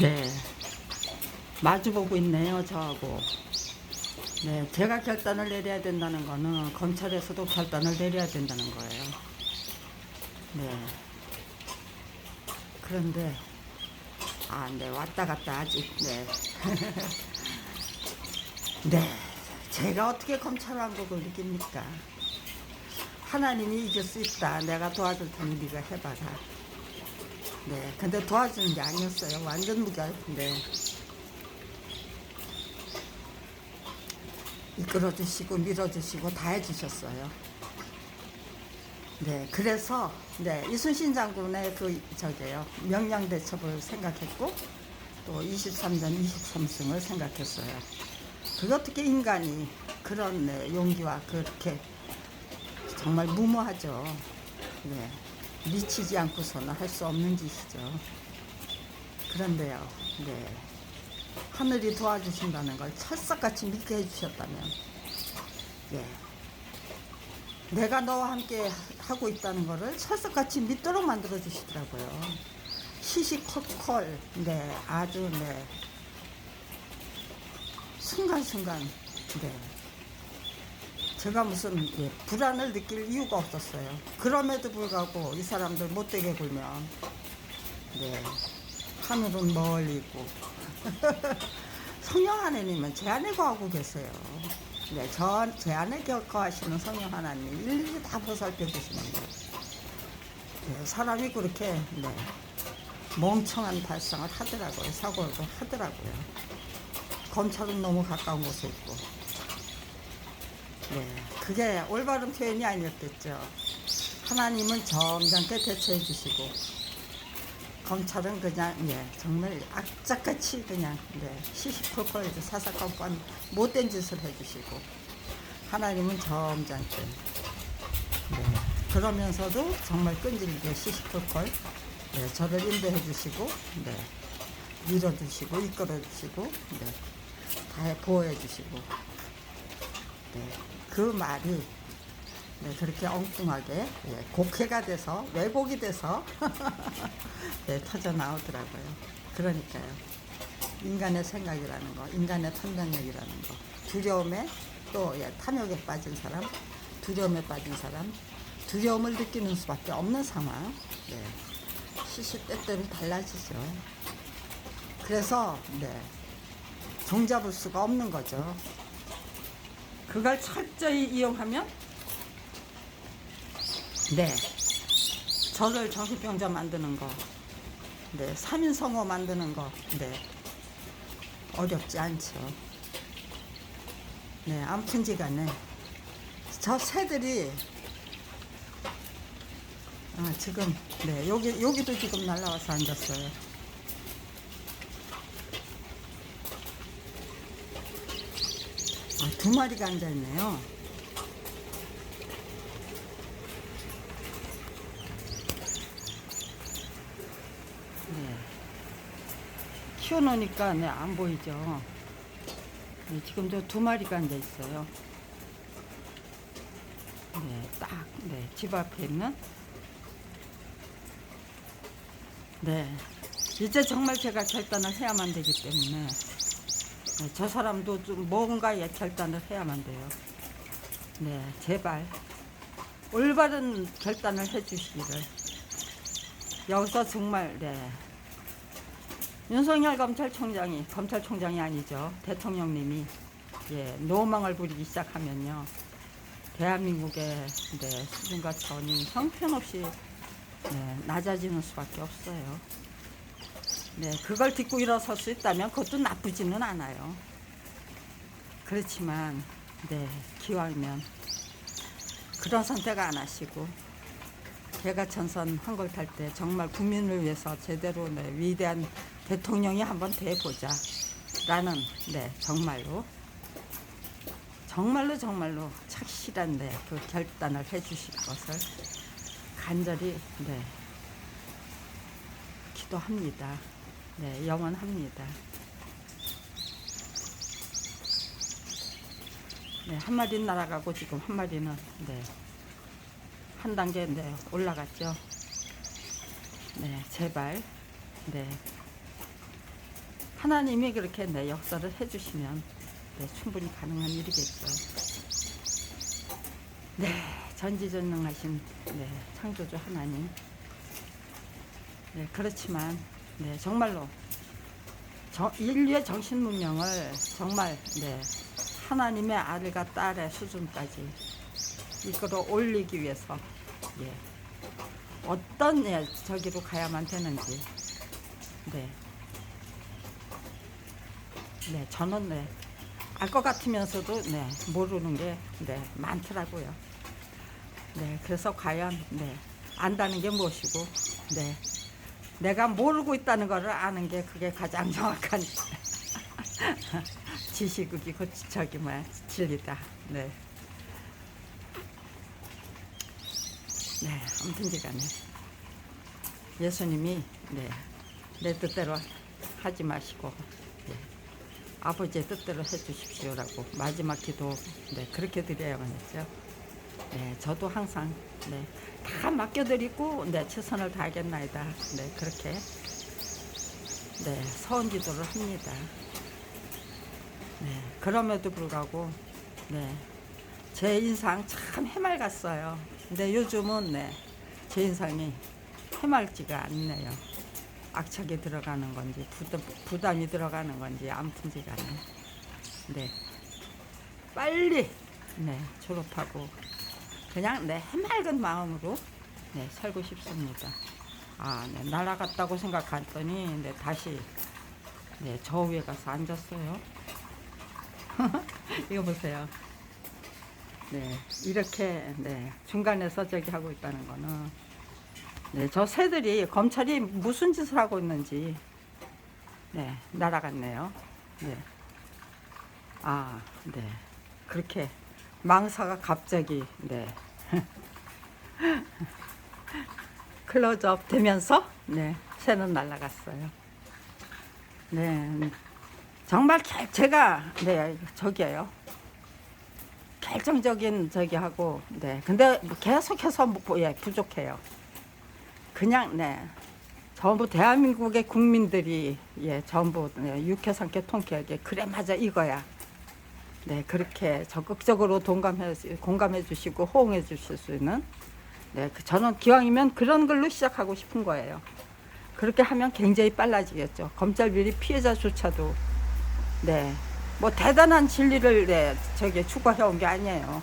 네. 마주보고 있네요, 저하고. 네, 제가 결단을 내려야 된다는 거는 검찰에서도 결단을 내려야 된다는 거예요. 네. 그런데, 아, 네, 왔다 갔다 아직, 네. 네. 제가 어떻게 검찰 왕국을 이깁니까? 하나님이 이길 수 있다. 내가 도와줄 테니 네가 해봐라. 네, 근데 도와주는 게 아니었어요. 완전 무결인데 이끌어주시고 밀어주시고 다 해주셨어요. 네, 그래서 네 이순신 장군의 그 저게요 명량 대첩을 생각했고 또 23전 23승을 생각했어요. 그게 어떻게 인간이 그런 네, 용기와 그렇게 정말 무모하죠. 네. 미치지 않고서는 할 수 없는 짓이죠. 그런데요, 네. 하늘이 도와주신다는 걸 철석같이 믿게 해주셨다면, 예. 내가 너와 함께 하고 있다는 것을 철석같이 믿도록 만들어 주시더라고요. 시시콜콜, 네, 아주, 네. 순간순간, 네. 제가 무슨 예, 불안을 느낄 이유가 없었어요. 그럼에도 불구하고 이 사람들 못되게 굴면 네 하늘은 멀리고 성령 하나님은 제 안에 거하고 계세요. 네, 저, 제 안에 거하시는 성령 하나님 일일이 다 보살펴 주시는 거예요. 네, 사람이 그렇게 네, 멍청한 발상을 하더라고요. 사고를 하더라고요. 검찰은 너무 가까운 곳에 있고 네, 그게 올바른 표현이 아니었겠죠. 하나님은 점잖게 대처해 주시고 검찰은 그냥 예, 정말 악착같이 그냥 네, 시시콜콜 사사건건 못된 짓을 해주시고 하나님은 점잖게 네, 그러면서도 정말 끈질기게 시시콜콜 네, 저를 인도해 주시고 네, 밀어주시고 이끌어 주시고 네, 다 보호해 주시고 네, 그 말이 네, 그렇게 엉뚱하게 예, 곡해가 돼서 왜곡이 돼서 네, 터져 나오더라고요. 그러니까요. 인간의 생각이라는 거, 인간의 판단력이라는 거, 두려움에 또 예, 탐욕에 빠진 사람, 두려움에 빠진 사람, 두려움을 느끼는 수밖에 없는 상황, 예, 시시때때로 달라지죠. 그래서 네, 종잡을 수가 없는 거죠. 그걸 철저히 이용하면 네. 저를 정신병자 만드는 거, 네. 삼인성호 만드는 거, 네. 어렵지 않죠. 네. 아무튼지간에 저 새들이 아 지금 네. 여기 여기도 지금 날라와서 앉았어요. 아, 두 마리가 앉아 있네요. 네. 키워놓으니까 네, 안 보이죠. 네, 지금 저 두 마리가 앉아 있어요. 네, 딱, 네, 집 앞에 있는. 네. 이제 정말 제가 결단을 해야만 되기 때문에. 네, 저 사람도 좀 뭔가에 결단을 해야만 돼요. 네, 제발 올바른 결단을 해주시기를. 여기서 정말 네. 윤석열 검찰총장이 검찰총장이 아니죠 대통령님이 예, 노망을 부리기 시작하면요 대한민국의 네, 수준과 차원이 형편없이 네, 낮아지는 수밖에 없어요. 네, 그걸 딛고 일어설 수 있다면 그것도 나쁘지는 않아요. 그렇지만, 네, 기왕이면 그런 선택 안 하시고, 개가천선 한걸 탈 때 정말 국민을 위해서 제대로 네, 위대한 대통령이 한번 돼보자. 라는, 네, 정말로, 정말로 정말로 착실한 네, 그 결단을 해주실 것을 간절히, 네, 기도합니다. 네, 영원합니다. 네, 한 마리는 날아가고 지금 한 마리는 네, 한 단계 네, 올라갔죠. 네, 제발 네, 하나님이 그렇게 내 역사를 해주시면 네, 충분히 가능한 일이겠죠. 네, 전지전능하신 네, 창조주 하나님. 네, 그렇지만 네, 정말로 정- 인류의 정신 문명을 정말 네, 하나님의 아들과 딸의 수준까지 이끌어 올리기 위해서 예, 어떤 예, 저기로 가야만 되는지 네, 네 저는 네, 알 것 같으면서도 네, 모르는 게 네, 많더라고요. 네, 그래서 과연 네, 안다는 게 무엇이고 네, 내가 모르고 있다는 것을 아는 게 그게 가장 정확한 지식이 그 저기 뭐야 진리다. 네. 네, 아무튼지간에 예수님이 네, 내 뜻대로 하지 마시고 네, 아버지의 뜻대로 해주십시오라고 마지막 기도 네, 그렇게 드려야만 했죠. 네, 저도 항상 네, 다 맡겨드리고 네, 최선을 다하겠나이다. 네, 그렇게 네, 서원 기도를 합니다. 네, 그럼에도 불구하고 네, 제 인상 참 해맑았어요. 근데 요즘은 네, 제 인상이 해맑지가 않네요. 악착이 들어가는 건지 부담, 부담이 들어가는 건지 아무튼지간에 네 빨리 네 졸업하고 그냥 내 해맑은 마음으로 네 살고 싶습니다. 아, 네 날아갔다고 생각했더니 네 다시 네 저 위에 가서 앉았어요. 이거 보세요. 네, 이렇게 네, 중간에서 저기 하고 있다는 거는 네, 저 새들이 검찰이 무슨 짓을 하고 있는지 네, 날아갔네요. 네. 아, 네. 그렇게 망사가 갑자기 네. 클로즈업 되면서 네, 새는 날아갔어요. 네. 정말 개- 제가 네, 저기예요. 결정적인 저기 하고 네 근데 계속해서 뭐, 예, 부족해요. 그냥 네 전부 대한민국의 국민들이 예 전부 네, 삼켜 통쾌하게 그래 맞아 이거야. 네 그렇게 적극적으로 동감해 공감해 주시고 호응해 주실 수 있는 네 그- 저는 기왕이면 그런 걸로 시작하고 싶은 거예요. 그렇게 하면 굉장히 빨라지겠죠. 검찰 비리 피해자조차도 네. 뭐 대단한 진리를 네, 저기 추구해 온 게 아니에요.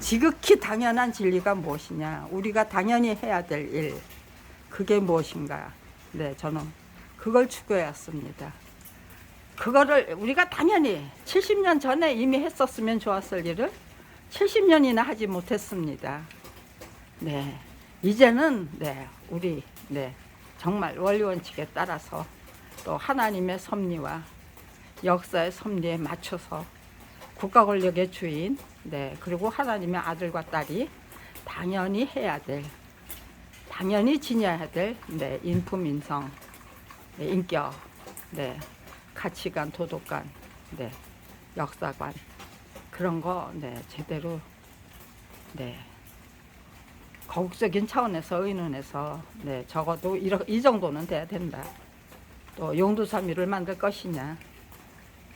지극히 당연한 진리가 무엇이냐? 우리가 당연히 해야 될 일. 그게 무엇인가? 네, 저는 그걸 추구해 왔습니다. 그거를 우리가 당연히 70년 전에 이미 했었으면 좋았을 일을 70년이나 하지 못했습니다. 네. 이제는 네, 우리 네, 정말 원리 원칙에 따라서 또 하나님의 섭리와 역사의 섭리에 맞춰서 국가 권력의 주인, 네, 그리고 하나님의 아들과 딸이 당연히 해야 될, 당연히 지녀야 될, 네, 인품, 인성, 네, 인격, 네, 가치관, 도덕관, 네, 역사관 그런 거, 네, 제대로, 네, 거국적인 차원에서 의논해서, 네, 적어도 이러, 이 정도는 돼야 된다. 또 용두삼이를 만들 것이냐.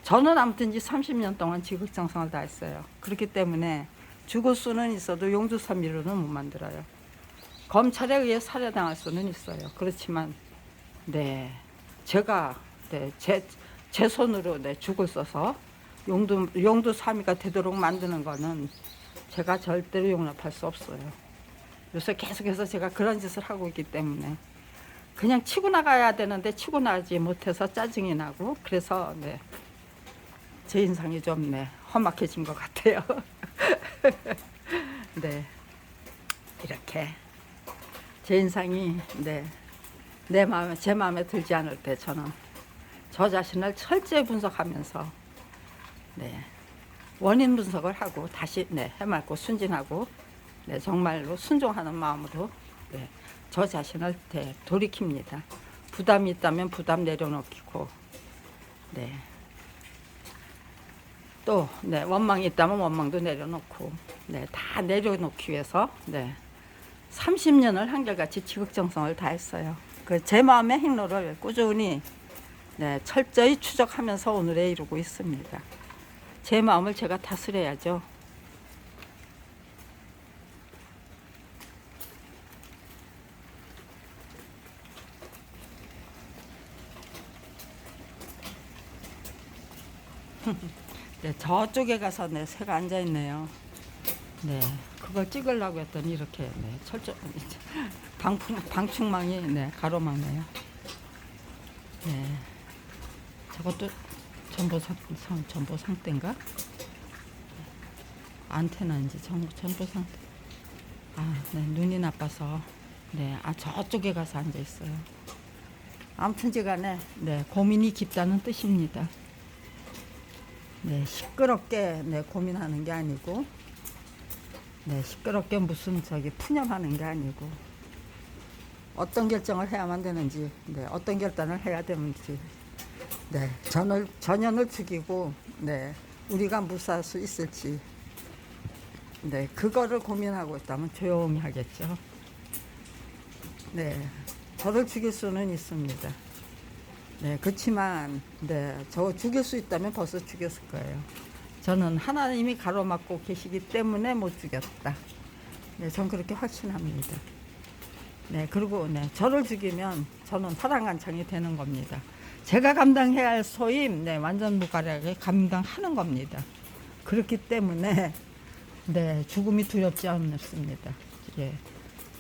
저는 아무튼 이제 30년 동안 지극정성을 다했어요. 그렇기 때문에 죽을 수는 있어도 용두삼이로는 못 만들어요. 검찰에 의해 살해당할 수는 있어요. 그렇지만 네 제가 네, 제, 제 손으로 네, 죽을 써서 용두 용두삼이가 되도록 만드는 거는 제가 절대로 용납할 수 없어요. 요새 계속해서 제가 그런 짓을 하고 있기 때문에 그냥 치고 나가야 되는데 치고 나가지 못해서 짜증이 나고 그래서 네. 제 인상이 좀 네, 험악해진 것 같아요. 네, 이렇게 제 인상이 네, 내 마음에 제 마음에 들지 않을 때 저는 저 자신을 철저히 분석하면서 네, 원인 분석을 하고 다시 네, 해맑고 순진하고 네, 정말로 순종하는 마음으로 네, 저 자신을 네, 돌이킵니다. 부담이 있다면 부담 내려놓고 네. 또 네, 원망이 있다면 원망도 내려놓고 네, 다 내려놓기 위해서 네, 30년을 한결같이 지극정성을 다했어요. 그 제 마음의 행로를 꾸준히 네, 철저히 추적하면서 오늘에 이루고 있습니다. 제 마음을 제가 다스려야죠. 네, 저쪽에 가서 네, 새가 앉아 있네요. 네, 그걸 찍으려고 했더니 이렇게 네, 철저 방풍 방충망이 네, 가로막네요. 네, 저것도 전보상 상, 전보상대인가? 안테나인지 전, 전보상대. 아, 네, 눈이 나빠서 네, 아 저쪽에 가서 앉아 있어요. 아무튼지 간에 네, 고민이 깊다는 뜻입니다. 네, 시끄럽게 네, 고민하는 게 아니고 네, 시끄럽게 무슨 저기 푸념하는 게 아니고 어떤 결정을 해야만 되는지 네, 어떤 결단을 해야 되는지 네, 전을 전연을 죽이고 네, 우리가 무사할 수 있을지 네, 그거를 고민하고 있다면 조용히 하겠죠. 네, 저를 죽일 수는 있습니다. 네, 그렇지만 네, 저 죽일 수 있다면 벌써 죽였을 거예요. 저는 하나님이 가로막고 계시기 때문에 못 죽였다. 네, 전 그렇게 확신합니다. 네, 그리고 네, 저를 죽이면 저는 파랑간창이 되는 겁니다. 제가 감당해야 할 소임, 네, 완전 무가력에 감당하는 겁니다. 그렇기 때문에 네, 죽음이 두렵지 않습니다. 예.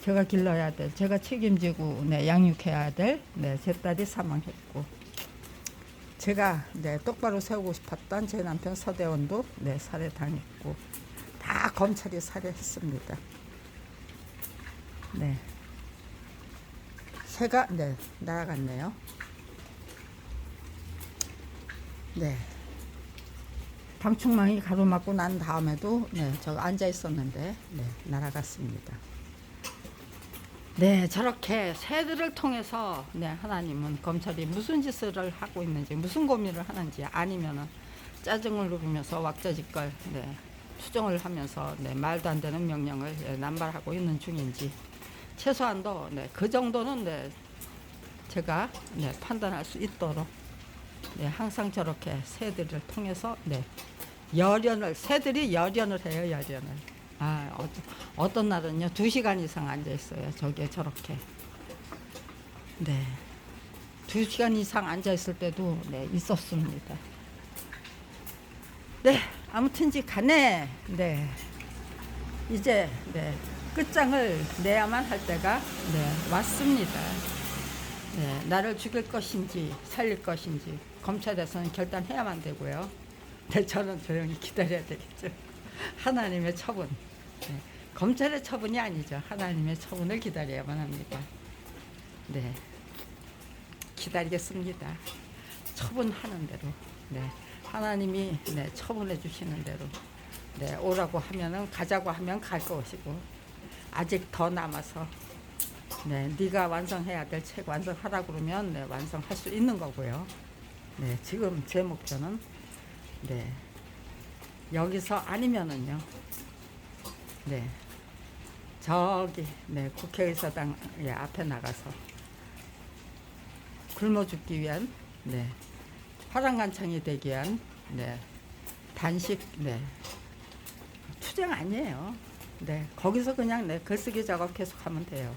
제가 길러야 될, 제가 책임지고 네, 양육해야 될, 네, 제 딸이 사망했고, 제가 네, 똑바로 세우고 싶었던 제 남편 서대원도 네, 살해당했고, 다 검찰이 살해했습니다. 네, 새가 네 날아갔네요. 네. 방충망이 가로막고 난 다음에도 네, 저 앉아 있었는데 네, 날아갔습니다. 네, 저렇게 새들을 통해서 네, 하나님은 검찰이 무슨 짓을 하고 있는지, 무슨 고민을 하는지 아니면은 짜증을 누르면서 왁자지껄 네, 투정을 하면서 네, 말도 안 되는 명령을 네, 남발하고 있는 중인지 최소한도 네, 그 정도는 네, 제가 네, 판단할 수 있도록 네, 항상 저렇게 새들을 통해서 네, 열연을 새들이 열연을 해요, 열연을. 아, 어, 어떤 날은요, 두 시간 이상 앉아 있어요. 저게 저렇게. 네. 두 시간 이상 앉아 있을 때도 네, 있었습니다. 네, 아무튼지 간에 네. 이제 네, 끝장을 내야만 할 때가 네, 왔습니다. 네, 나를 죽일 것인지 살릴 것인지 검찰에서는 결단해야만 되고요. 네, 저는 조용히 기다려야 되겠죠. 하나님의 처분. 네, 검찰의 처분이 아니죠. 하나님의 처분을 기다려야만 합니다. 네. 기다리겠습니다. 처분하는 대로. 네. 하나님이 네, 처분해 주시는 대로. 네, 오라고 하면은 가자고 하면 갈 것이고 아직 더 남아서 네, 네가 완성해야 될 책 완성하라 그러면 네, 완성할 수 있는 거고요. 네, 지금 제 목표는 네, 여기서 아니면은요. 네. 저기 네, 국회의사당 예, 앞에 나가서 굶어 죽기 위한 네. 화랑간창이 되기 위한 네. 단식 네. 투쟁 아니에요. 네. 거기서 그냥 네, 글쓰기 작업 계속 하면 돼요.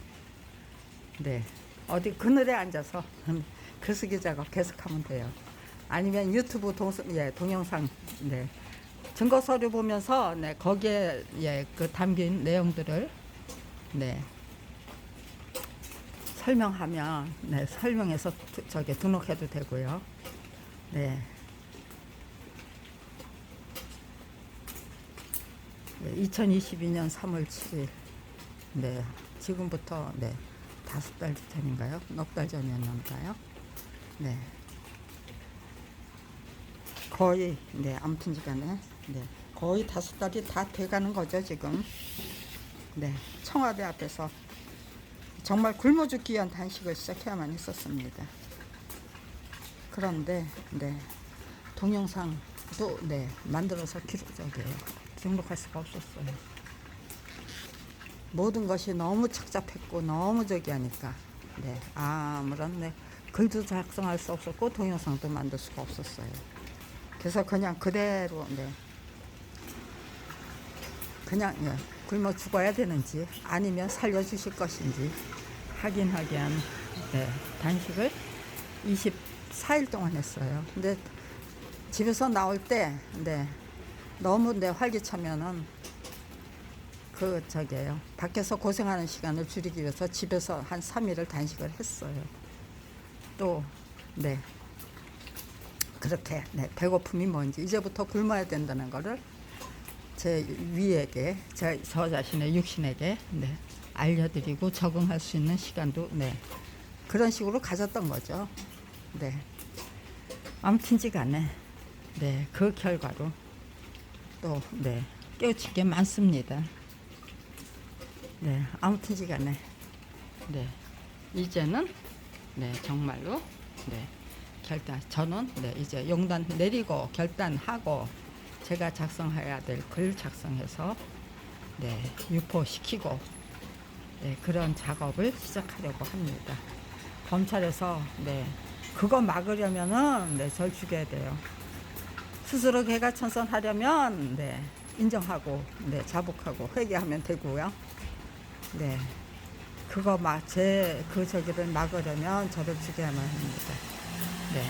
네. 어디 그늘에 앉아서 글쓰기 작업 계속하면 돼요. 아니면 유튜브 동, 예, 동영상 네. 증거 서류 보면서 네, 거기에 예, 그 담긴 내용들을 네, 설명하면 네, 설명해서 두- 저기 등록해도 되고요. 네. 네, 2022년 3월 7일. 네, 지금부터 네, 다섯 달 전인가요? 넉 달 전이었나봐요. 네. 거의 네 아무튼 시간에 네 거의 다섯 달이 다 돼가는 거죠 지금 네 청와대 앞에서 정말 굶어 죽기 위한 단식을 시작해야만 했었습니다 그런데 네 동영상도 네 만들어서 기록 저기 등록할 수가 없었어요 모든 것이 너무 착잡했고 너무 저기 하니까 네 아무런 네 글도 작성할 수 없었고 동영상도 만들 수가 없었어요. 그래서 그냥 그대로 네. 그냥 예, 굶어 죽어야 되는지 아니면 살려주실 것인지 확인하기 위한 네, 단식을 24일 동안 했어요. 근데 집에서 나올 때 네, 너무 내 활기차면은 그 저기예요. 밖에서 고생하는 시간을 줄이기 위해서 집에서 한 3일을 단식을 했어요. 또 네. 그렇게 네, 배고픔이 뭔지 이제부터 굶어야 된다는 거를 제 위에게 제, 저 자신의 육신에게 네, 알려드리고 적응할 수 있는 시간도 네, 그런 식으로 가졌던 거죠. 네. 아무튼지간에 네, 그 결과로 또 네, 깨우친 게 많습니다. 네, 아무튼지간에 네, 이제는 네, 정말로 네, 결단 저는 네, 이제 용단 내리고 결단하고 제가 작성해야 될 글 작성해서 네, 유포시키고 네, 그런 작업을 시작하려고 합니다. 검찰에서 네, 그거 막으려면은 네, 절 죽여야 돼요. 스스로 개가 천선하려면 네, 인정하고 네, 자복하고 회개하면 되고요. 네. 그거 막 제 그 저기를 막으려면 저를 죽여야만 합니다. 네.